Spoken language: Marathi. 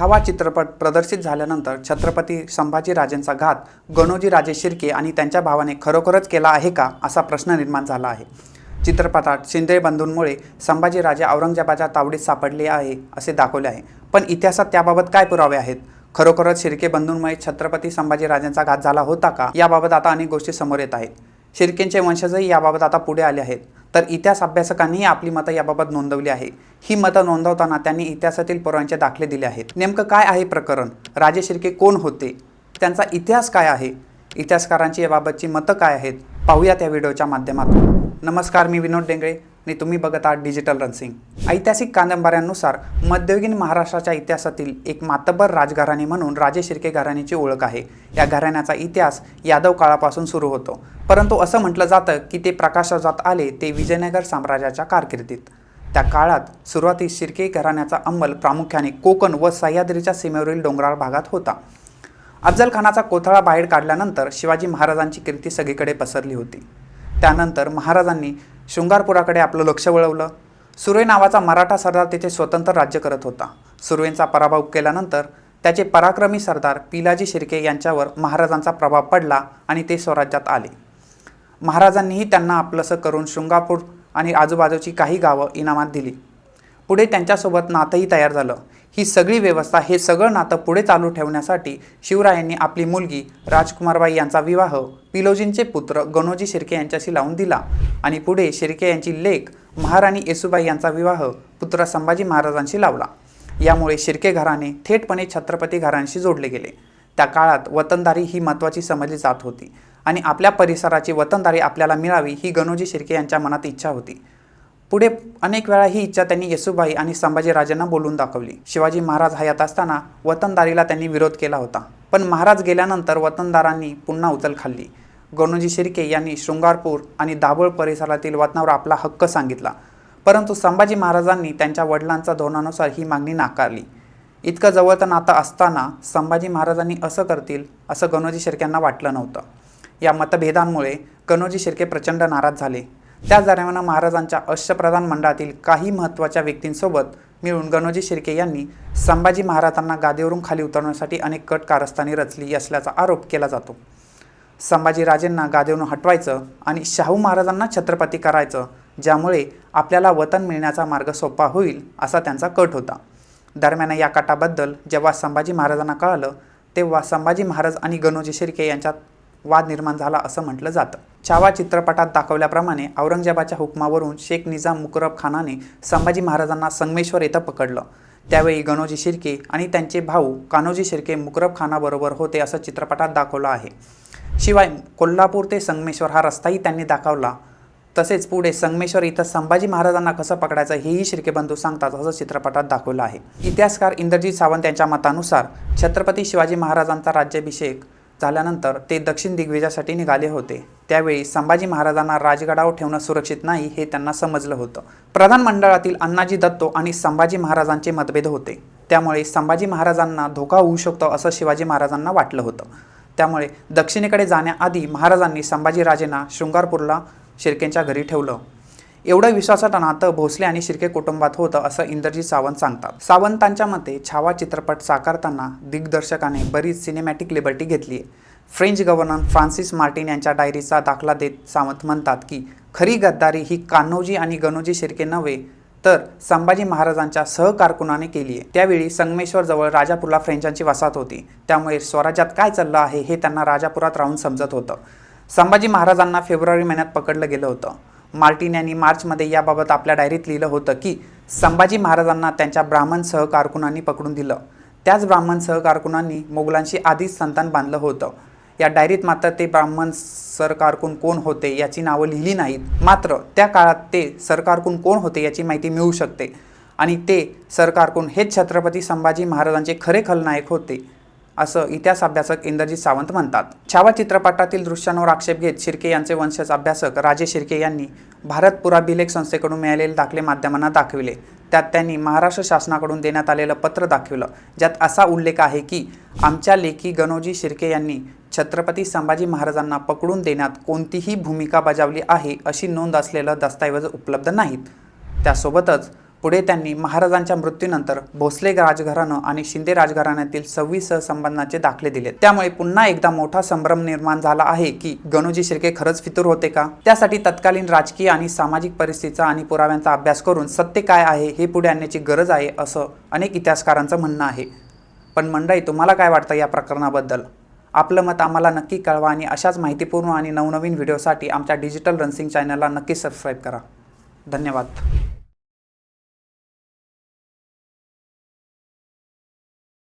छावा चित्रपट प्रदर्शित झाल्यानंतर छत्रपती संभाजीराजेंचा घात गणोजी राजे शिर्के आणि त्यांच्या भावाने खरोखरच केला आहे का असा प्रश्न निर्माण झाला आहे. चित्रपटात शिंदे बंधूंमुळे संभाजीराजे औरंगजेबाच्या तावडीत सापडले आहे असे दाखवले आहे. पण इतिहासात त्याबाबत काय पुरावे आहेत? खरोखरच शिर्के बंधूंमुळे छत्रपती संभाजीराजेंचा घात झाला होता का? याबाबत आता अनेक गोष्टी समोर येत आहेत. शिर्केंचे वंशजही याबाबत आता पुढे आले आहेत. तर इतिहास अभ्यासकांनीही आपली मतं याबाबत नोंदवली आहे. ही मतं नोंदवताना त्यांनी इतिहासातील पुराव्यांचे दाखले दिले आहेत. नेमकं काय आहे प्रकरण? राजे शिर्के कोण होते? त्यांचा इतिहास काय आहे? इतिहासकारांची याबाबतची मतं काय आहेत? पाहूयात या व्हिडिओच्या माध्यमातून. नमस्कार मी विनोद डेंगळे. आणि तुम्ही बघत आहात डिजिटल रनसिंग ऐतिहासिक कादंबऱ्यांनुसार मध्ययुगीन महाराष्ट्राच्या इतिहासातील एक मातबर राजघराणी म्हणून राजे शिर्के घराण्याची ओळख आहे. या घराण्याचा इतिहास यादव काळापासून सुरू होतो. परंतु असं म्हटलं जातं की ते प्रकाशात आले ते विजयनगर साम्राज्याच्या कारकिर्दीत. त्या काळात सुरुवातीस शिर्के घराण्याचा अंमल प्रामुख्याने कोकण व सह्याद्रीच्या सीमेवरील डोंगराळ भागात होता. अफजल खानाचा कोथळा बाहेर काढल्यानंतर शिवाजी महाराजांची कीर्ती सगळीकडे पसरली होती. त्यानंतर महाराजांनी शृंगारपुराकडे आपलं लक्ष वळवलं. सुर्वे नावाचा मराठा सरदार तेथे स्वतंत्र राज्य करत होता. सुर्वेंचा पराभव केल्यानंतर त्याचे पराक्रमी सरदार पिलाजी शिर्के यांच्यावर महाराजांचा प्रभाव पडला आणि ते स्वराज्यात आले. महाराजांनीही त्यांना आपलंसं करून शृंगापूर आणि आजूबाजूची काही गावं इनामात दिली. पुढे त्यांच्यासोबत नातंही तयार झालं. ही सगळी व्यवस्था हे सगळं नातं पुढे चालू ठेवण्यासाठी शिवरायांनी आपली मुलगी राजकुमारबाई यांचा विवाह पिलोजींचे पुत्र गणोजी शिर्के यांच्याशी लावून दिला. आणि पुढे शिर्के यांची लेख महाराणी येसुबाई यांचा विवाह पुत्र संभाजी महाराजांशी लावला. यामुळे शिर्के घराणे थेटपणे छत्रपती घराण्याशी जोडले गेले. त्या काळात वतनदारी ही महत्त्वाची समजली जात होती आणि आपल्या परिसराची वतनदारी आपल्याला मिळावी ही गणोजी शिर्के यांच्या मनात इच्छा होती. पुढे अनेक वेळा ही इच्छा त्यांनी येसुबाई आणि संभाजीराजांना बोलून दाखवली. शिवाजी महाराज हयात असताना वतनदारीला त्यांनी विरोध केला होता. पण महाराज गेल्यानंतर वतनदारांनी पुन्हा उचल खाल्ली. गणोजी शिर्के यांनी शृंगारपूर आणि दाभोळ परिसरातील वतनावर आपला हक्क सांगितला. परंतु संभाजी महाराजांनी त्यांच्या वडिलांच्या धोरणानुसार ही मागणी नाकारली. इतकं जवळचं नातं असताना संभाजी महाराजांनी असं करतील असं गणोजी शिर्क्यांना वाटलं नव्हतं. या मतभेदांमुळे गणोजी शिर्के प्रचंड नाराज झाले. त्याच दरम्यान महाराजांच्या अश्वप्रधान मंडळातील काही महत्त्वाच्या व्यक्तींसोबत मिळून गणोजी शिर्के यांनी संभाजी महाराजांना गादीवरून खाली उतरवण्यासाठी अनेक कट कारस्थानी रचली असल्याचा आरोप केला जातो. संभाजीराजेंना गादीवरून हटवायचं आणि शाहू महाराजांना छत्रपती करायचं ज्यामुळे आपल्याला वतन मिळण्याचा मार्ग सोपा होईल असा त्यांचा कट होता. दरम्यान या कटाबद्दल जेव्हा संभाजी महाराजांना कळालं तेव्हा संभाजी महाराज आणि गणोजी शिर्के यांच्यात वाद निर्माण झाला असं म्हटलं जातं. छावा चित्रपटात दाखवल्याप्रमाणे औरंगजेबाच्या हुकमावरून शेख निजाम मुकरब खानाने संभाजी महाराजांना संगमेश्वर येथं पकडलं. त्यावेळी गणोजी शिर्के आणि त्यांचे भाऊ कान्होजी शिर्के मुकरब खानाबरोबर होते असं चित्रपटात दाखवलं आहे. शिवाय कोल्हापूर ते संगमेश्वर हा रस्ताही त्यांनी दाखवला. तसेच पुढे संगमेश्वर इथं संभाजी महाराजांना कसं पकडायचं हेही शिर्के बंधू सांगतात असं चित्रपटात दाखवलं आहे. इतिहासकार इंद्रजीत सावंत यांच्या मतानुसार छत्रपती शिवाजी महाराजांचा राज्याभिषेक झाल्यानंतर ते दक्षिण दिग्विजयासाठी निघाले होते. त्यावेळी संभाजी महाराजांना राजगडावर ठेवणं सुरक्षित नाही हे त्यांना समजलं होतं. प्रधानमंडळातील अण्णाजी दत्तो आणि संभाजी महाराजांचे मतभेद होते. त्यामुळे संभाजी महाराजांना धोका होऊ शकतो असं शिवाजी महाराजांना वाटलं होतं. त्यामुळे दक्षिणेकडे जाण्याआधी महाराजांनी संभाजीराजेंना शृंगारपूरला शिर्केंच्या घरी ठेवलं. एवढं विश्वासाचं नातं भोसले आणि शिर्के कुटुंबात होतं असं इंद्रजीत सावंत सांगतात. सावंतांच्या मते छावा चित्रपट साकारताना दिग्दर्शकाने बरीच सिनेमॅटिक लिबर्टी घेतली आहे. फ्रेंच गव्हर्नर फ्रान्सिस मार्टिन यांच्या डायरीचा दाखला देत सावंत म्हणतात की खरी गद्दारी ही कान्होजी आणि गणोजी शिर्के नव्हे तर संभाजी महाराजांच्या सहकारकुनाने केली आहे. त्यावेळी संगमेश्वरजवळ राजापूरला फ्रेंचांची वसाहत होती. त्यामुळे स्वराज्यात काय चाललं आहे हे त्यांना राजापुरात राहून समजत होतं. संभाजी महाराजांना फेब्रुवारी महिन्यात पकडलं गेलं होतं. मार्टिन यांनी मार्चमध्ये याबाबत आपल्या डायरीत लिहिलं होतं की संभाजी महाराजांना त्यांच्या ब्राह्मण सहकारकुनांनी पकडून दिलं. त्याच ब्राह्मण सहकारकुनांनी मोगलांशी आधीच संतान बांधलं होतं. या डायरीत मात्र ते ब्राह्मण सरकारकून कोण होते याची नावं लिहिली नाहीत. मात्र त्या काळात ते सरकारकून कोण होते याची माहिती मिळू शकते. आणि ते सरकारकून हेच छत्रपती संभाजी महाराजांचे खरे खलनायक होते. असं इतिहास अभ्यासक इंद्रजीत सावंत म्हणतात. छावा चित्रपटातील दृश्यांवर आक्षेप घेत शिर्के यांचे वंशज अभ्यासक राजे शिर्के यांनी भारत पुराभिलेख संस्थेकडून मिळालेले दाखले माध्यमांना दाखविले. त्यात त्यांनी महाराष्ट्र शासनाकडून देण्यात आलेलं पत्र दाखवलं. ज्यात असा उल्लेख आहे की आमच्या लेखी गणोजी शिर्के यांनी छत्रपती संभाजी महाराजांना पकडून देण्यात कोणतीही भूमिका बजावली आहे अशी नोंद असलेलं दस्तऐवज उपलब्ध नाहीत. त्यासोबतच पुढे त्यांनी महाराजांच्या मृत्यूनंतर भोसले राजघराणं आणि शिंदे राजघराण्यातील सव्वीस संबंधांचे दाखले दिले त्यामुळे पुन्हा एकदा मोठा संभ्रम निर्माण झाला आहे की गणोजी शिर्के खरंच फितूर होते का? त्यासाठी तत्कालीन राजकीय आणि सामाजिक परिस्थितीचा आणि पुराव्यांचा अभ्यास करून सत्य काय आहे हे पुढे आणण्याची गरज आहे असं अनेक इतिहासकारांचं म्हणणं आहे. पण मंडळी तुम्हाला काय वाटतं या प्रकरणाबद्दल? आपलं मत आम्हाला नक्की कळवा आणि अशाच माहितीपूर्ण आणि नवनवीन व्हिडिओसाठी आमच्या डिजिटल रन्सिंग चॅनलला नक्की सबस्क्राईब करा. धन्यवाद.